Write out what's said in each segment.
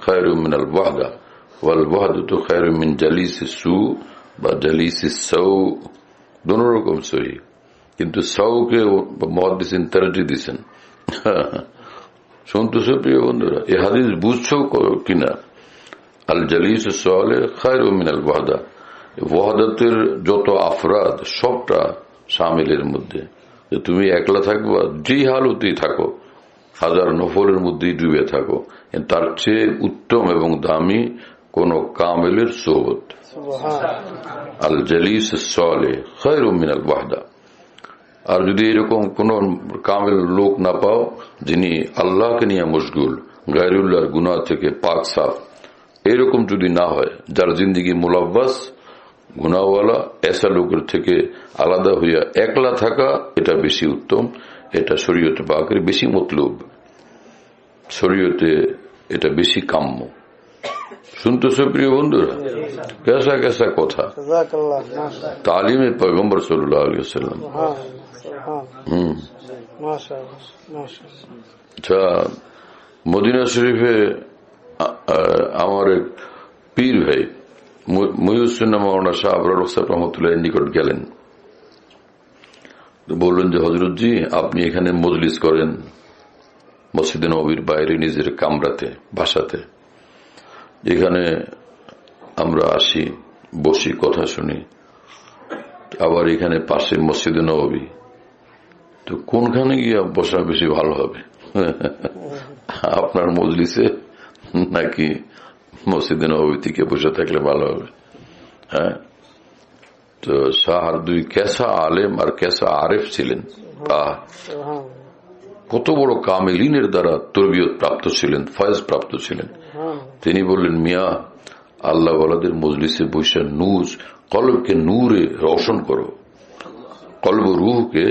খায়র মিন আল ওয়াহদা ওয়াল ওয়াহদা খায়র মিন জালিস সু বা জালিস সৌ দোনো রকম সহি কিন্তু সৌকে মহাদিসিন তারাজি দিছেন সন্তোষ প্রিয় বন্ধুরা এই হাদিস বুঝছ কিনা আল জালিস সালে খায়র মিন আল ওয়াহদা যত আফরাদ সবটা সামিলের মধ্যে যে তুমি একলা থাকবা যেই হালতেই থাকো হাজার নফলের মধ্যেই ডুবে থাকো। তার চেয়ে উত্তম এবং দামি কোন কামেলের সোবত আল জালিস সলে খৈর মিনাল ওয়াহদা। আর যদি এরকম কোন কামেল লোক না পাও যিনি আল্লাহকে নিয়ে মশগুল গায়রুল্লাহর গুনা থেকে পাক সাফ এরকম যদি না হয় যার জিন্দিগি মুলাব্বাস গুনাওয়ালা এসা লোকের থেকে আলাদা হইয়া একলা থাকা এটা বেশি উত্তম। এটা শরীয়তে পাকের বেশি মতলব। শরীয়তে এটা বেশি কাম্য। শুনতেছ প্রিয় বন্ধুরা? কেসা কেসা কথা। তালিমে পয়গম্বর সাল্লাম হম। আচ্ছা মদিনা শরীফে আমার এক পীর ভাই ময়ুসুন্না মৌলানা শাহ আবরার রহসাব রহমতুল্লাহ নিকট গেলেন। বললেন যে, হজরতজি, আপনি এখানে মজলিস করেন মসজিদ নবীর বাইরে নিজের কামরাতে, ভাষাতে। এখানে আমরা আসি, বসি, কথা শুনি। আবার এখানে পাশে মসজিদ নবী। তো কোনখানে গিয়ে বসা বেশি ভালো হবে? আপনার মজলিসে নাকি মসজিদে থেকে বসে থাকলে ভালো হবে? হ্যাঁ? তো শাহর দুই কেসা আলেম আর কেসা আরেফ ছিলেন। কত বড় কামেলিনের দ্বারা তরবিয়ত প্রাপ্ত ছিলেন, ফয়েজ প্রাপ্ত ছিলেন। তিনি বললেন, মিয়া, আল্লাহ ওয়ালাদের মজলিসে বসে নুজ কলবকে নূরে রোশন করো। কলব রুহকে,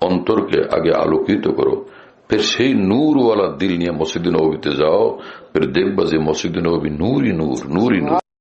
অন্তরকে আগে আলোকিত করো। ফের সেই নূরওয়ালা দিল নিয়ে মসজিদ নবীতে যাও। ফের দেখবা যে মসজিদ নবী নূরই নূর নূরই নূর।